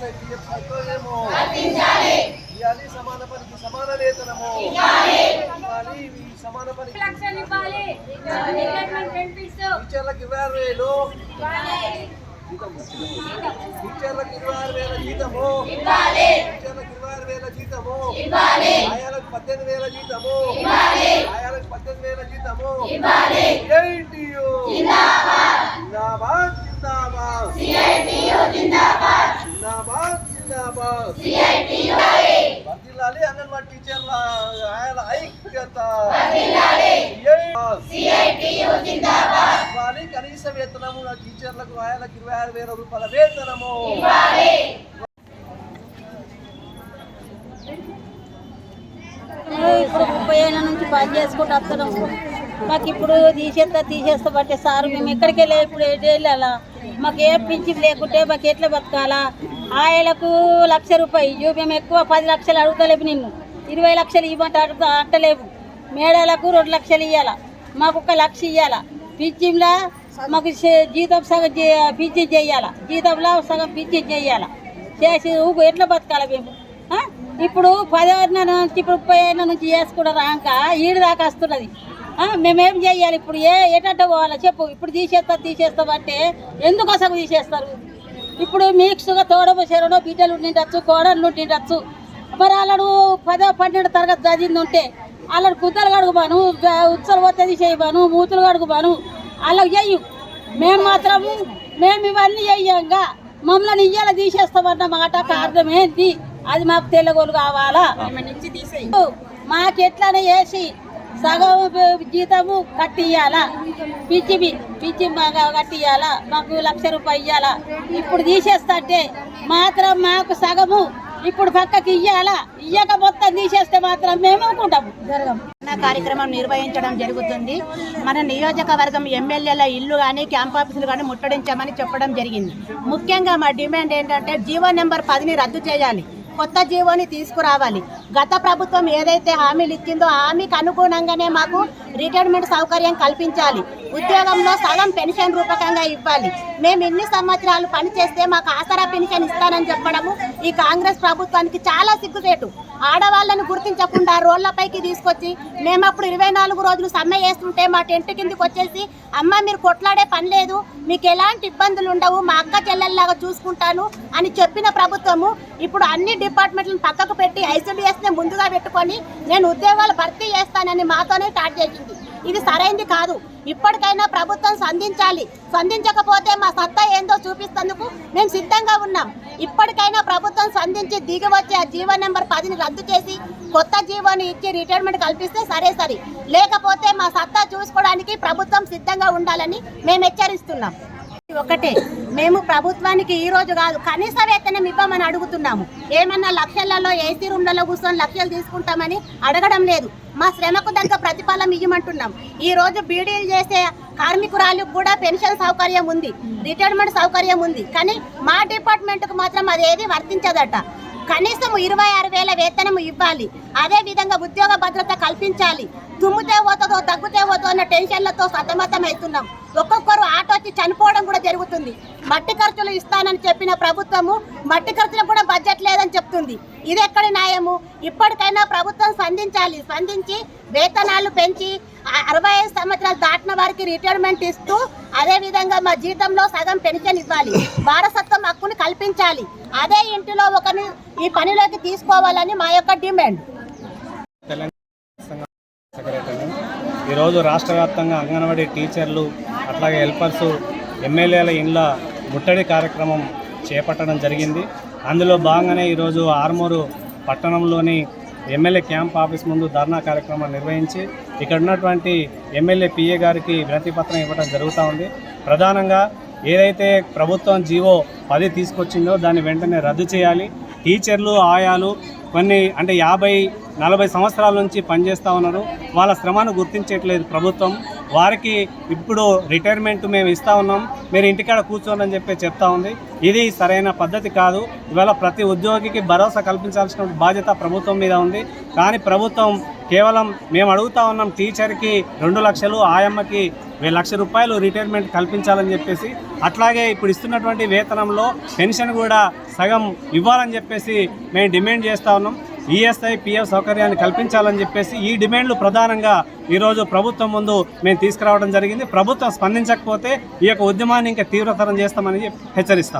ESI PF సంతోషము ఇవ్వాలి సమాన పనికి సమాన వేతనము. ఇవ్వాలి. సమాన పనికి టీచర్లకు ఇరవై ఆరు వేలు. టీచర్లకు ఇరవై ఆరు వేల జీతము. టీచర్లకు ఇరవై ఆరు వేల జీతము. ఆయాలకు పద్దెనిమిది వేల జీతము. ఆయాలకు పద్దెనిమిది వేల జీతము. ఏఐటియు జిందాబాద్. జిందాబాద్ జిందాబాద్. జిందాబాద్ వర్ధిల్లాలి అంగన్వాడీ టీచర్ల ఆయాల ఐక్యత. ఇవ్వాలి కనీస వేతనము టీచర్లకు ఆయాలకు ఇరవై ఆరు వేల రూపాయల వేతనము. ఇప్పుడు ముప్పై ఏళ్ళ నుంచి పని చేసుకుంటూ వస్తున్నాం. మాకు ఇప్పుడు తీసేస్తా తీసేస్తా బట్టే సార్ మేము ఎక్కడికి వెళ్ళా ఇప్పుడు ఎటు వెళ్ళాలా? మాకు ఏ పింఛన్ లేకుంటే మాకు ఎట్లా బతకాలా? ఆయలకు లక్ష రూపాయి ఇవ్వు మేము ఎక్కువ పది లక్షలు అడుగుతలేవు నిన్ను. ఇరవై లక్షలు ఇవ్వమంట అడుగుతా అంటలేవు. మేడలకు రెండు లక్షలు ఇవ్వాలా మాకు ఒక లక్ష ఇవ్వాలా పింఛన్లా మాకు జీతం సగం పింఛన్ చేయాలా జీతంలో సగం పింఛన్ చేయాలా చేసి ఊగు ఎట్లా బతకాలి మేము? ఇప్పుడు పదిహేను నుంచి ఇప్పుడు ముప్పై ఏళ్ళ నుంచి చేసుకుంటా రాక ఈడు దాకా వస్తున్నది. మేమేం చేయాలి ఇప్పుడు? ఏ ఎటంటే పోవాలా? చెప్పు. ఇప్పుడు తీసేస్తా తీసేస్తాం అంటే ఎందుకు అసలు తీసేస్తారు? ఇప్పుడు మిక్స్గా తోడబోసారనో బిడ్డలు ఉండిండొచ్చు కోడళ్ళు ఉండిండొచ్చు. మరి వాళ్ళడు పదో పన్నెండు తరగతి చదివింది ఉంటే వాళ్ళని కుద్దలు కడుగుబాను ఉచ్చలు పోతే చేయబాను మూతులు కడుగుబాను. వాళ్ళకి చెయ్యు. మేము మాత్రము మేము ఇవన్నీ చెయ్యంగా. మమ్మల్ని ఇయ్యాల తీసేస్తామన్న మాట కారణం ఏంటి అది మాకు తెల్లగోలు కావాలా? మాకు ఎట్లనే వేసి సగం జీతము కట్టియాలా పిచ్చి పిచ్చి మాకు కట్టియాలా మాకు లక్ష రూపాయలు ఇయ్యాలా? ఇప్పుడు తీసేస్తే మాత్రం మాకు సగము ఇప్పుడు పక్కకి ఇయ్యాలా? ఇయ్యక మొత్తం తీసేస్తే మాత్రం మేము అనుకుంటాము. జరగము కార్యక్రమం నిర్వహించడం జరుగుతుంది. మన నియోజకవర్గం ఎమ్మెల్యేల ఇల్లు కానీ క్యాంప్ ఆఫీసులు కానీ ముట్టడించామని చెప్పడం జరిగింది. ముఖ్యంగా మా డిమాండ్ ఏంటంటే జీవో నెంబర్ పదిని రద్దు చేయాలి. కొత్త జీవోని తీసుకురావాలి. గత ప్రభుత్వం ఏదైతే హామీలు ఇచ్చిందో హామీకి అనుగుణంగానే మాకు రిటైర్మెంట్ సౌకర్యం కల్పించాలి. ఉద్యోగంలో సగం పెన్షన్ రూపకంగా ఇవ్వాలి. మేము ఎన్ని సంవత్సరాలు పనిచేస్తే మాకు ఆసరా పెన్షన్ ఇస్తానని చెప్పడము ఈ కాంగ్రెస్ ప్రభుత్వానికి చాలా సిగ్గుచేటు. ఆడవాళ్ళను గుర్తించకుండా రోడ్లపైకి తీసుకొచ్చి మేము అప్పుడు ఇరవై నాలుగు రోజులు సమ్మె చేస్తుంటే మా టెంట్ కిందికి వచ్చేసి అమ్మ మీరు కొట్లాడే పని లేదు. మీకు ఎలాంటి ఇబ్బందులు ఉండవు. మా అక్క చెల్లెల్లాగా చూసుకుంటాను అని చెప్పిన ప్రభుత్వము ఇప్పుడు అన్ని డిపార్ట్మెంట్లను పక్కకు పెట్టి ఐసీడీఎస్ని ముందుగా పెట్టుకొని నేను ఉద్యోగాలు భర్తీ చేస్తానని మాతోనే స్టార్ట్ చేసింది. ఇది సరైంది కాదు. ఇప్పటికైనా ప్రభుత్వం స్పందించాలి స్పందించకపోతే మా సత్తా ఏందో చూపిస్తందుకు మేము సిద్ధంగా ఉన్నాం. ఇప్పటికైనా ప్రభుత్వం స్పందించి దిగి వచ్చి ఆ జీవో నెంబర్ పదిని రద్దు చేసి కొత్త జీవోని ఇచ్చి రిటైర్మెంట్ కల్పిస్తే సరే సరే. లేకపోతే మా సత్తా చూసుకోవడానికి ప్రభుత్వం సిద్ధంగా ఉండాలని మేము హెచ్చరిస్తున్నాం. ఒకటే. మేము ప్రభుత్వానికి ఈ రోజు కాదు కనీస వేతనం ఇవ్వమని అడుగుతున్నాము. ఏమన్నా లక్షలలో ఏసీ రూమ్లలో కూర్చొని లక్షలు తీసుకుంటామని అడగడం లేదు. మా శ్రమకు తగ్గ ప్రతిఫలం ఇవ్వమంటున్నాం ఈ రోజు బీడీలు చేసే కార్మికురాలకు కూడా పెన్షన్ సౌకర్యం ఉంది రిటైర్మెంట్ సౌకర్యం ఉంది. కానీ మా డిపార్ట్మెంట్కు మాత్రం అది ఏది వర్తించదట. కనీసం ఇరవై ఆరు వేల వేతనం ఇవ్వాలి. అదే విధంగా ఉద్యోగ భద్రత కల్పించాలి. తుమ్ముతే పోతుందో తగ్గుతే పోతుందో అన్న టెన్షన్లతో సతమతం అవుతున్నాం ఒక్కొక్కరు ఆటో వచ్చి చనిపోవడం కూడా జరుగుతుంది. మట్టి ఖర్చులు ఇస్తానని చెప్పిన ప్రభుత్వము మట్టి ఖర్చులకు కూడా బడ్జెట్ లేదని చెప్తుంది. ఇది ఎక్కడి న్యాయము? ఇప్పటికైనా ప్రభుత్వం స్పందించాలి. స్పందించి వేతనాలు పెంచి అరవై ఐదు సంవత్సరాలు దాటిన వారికి రిటైర్మెంట్ ఇస్తూ అదే విధంగా మా జీతంలో సగం పెన్షన్ ఇవ్వాలి. వారసత్వం హక్కును కల్పించాలి. అదే ఇంటిలో ఒకరిని ఈ పనిలోకి తీసుకోవాలని మా యొక్క డిమాండ్. ఈరోజు రాష్ట్ర వ్యాప్తంగా అంగన్వాడీ టీచర్లు అట్లాగే హెల్పర్స్ ఎమ్మెల్యేల ఇండ్ల ముట్టడి కార్యక్రమం చేపట్టడం జరిగింది. అందులో భాగంగానే ఈరోజు ఆర్మూరు పట్టణంలోని ఎమ్మెల్యే క్యాంప్ ఆఫీస్ ముందు ధర్నా కార్యక్రమం నిర్వహించి ఇక్కడ ఉన్నటువంటి ఎమ్మెల్యే పిఏ గారికి వినతిపత్రం ఇవ్వడం జరుగుతూ ఉంది. ప్రధానంగా ఏదైతే ప్రభుత్వం జీవో పది తీసుకొచ్చిందో దాన్ని వెంటనే రద్దు చేయాలి. టీచర్లు ఆయాలు కొన్ని అంటే యాభై నలభై సంవత్సరాల నుంచి పనిచేస్తూ ఉన్నారు. వాళ్ళ శ్రమను గుర్తించట్లేదు ప్రభుత్వం. వారికి ఇప్పుడు రిటైర్మెంట్ మేము ఇస్తా ఉన్నాం. మీరు ఇంటికాడ కూర్చోండి అని చెప్పి చెప్తా ఉంది. ఇది సరైన పద్ధతి కాదు. ఇవాళ ప్రతి ఉద్యోగికి భరోసా కల్పించాల్సిన బాధ్యత ప్రభుత్వం మీద ఉంది. కానీ ప్రభుత్వం కేవలం మేము అడుగుతా ఉన్నాం టీచర్కి రెండు లక్షలు ఆయమ్మకి వెయ్యి లక్ష రూపాయలు రిటైర్మెంట్ కల్పించాలని చెప్పేసి. అట్లాగే ఇప్పుడు ఇస్తున్నటువంటి వేతనంలో పెన్షన్ కూడా సగం ఇవ్వాలని చెప్పేసి మేము డిమాండ్ చేస్తా ఉన్నాం. ఈఎస్ఐ పిఎఫ్ సౌకర్యాన్ని కల్పించాలని చెప్పేసి ఈ డిమాండ్లు ప్రధానంగా ఈరోజు ప్రభుత్వం ముందు మేము తీసుకురావడం జరిగింది. ప్రభుత్వం స్పందించకపోతే ఈ యొక్క ఉద్యమాన్ని ఇంకా తీవ్రతరం చేస్తామని హెచ్చరిస్తాం.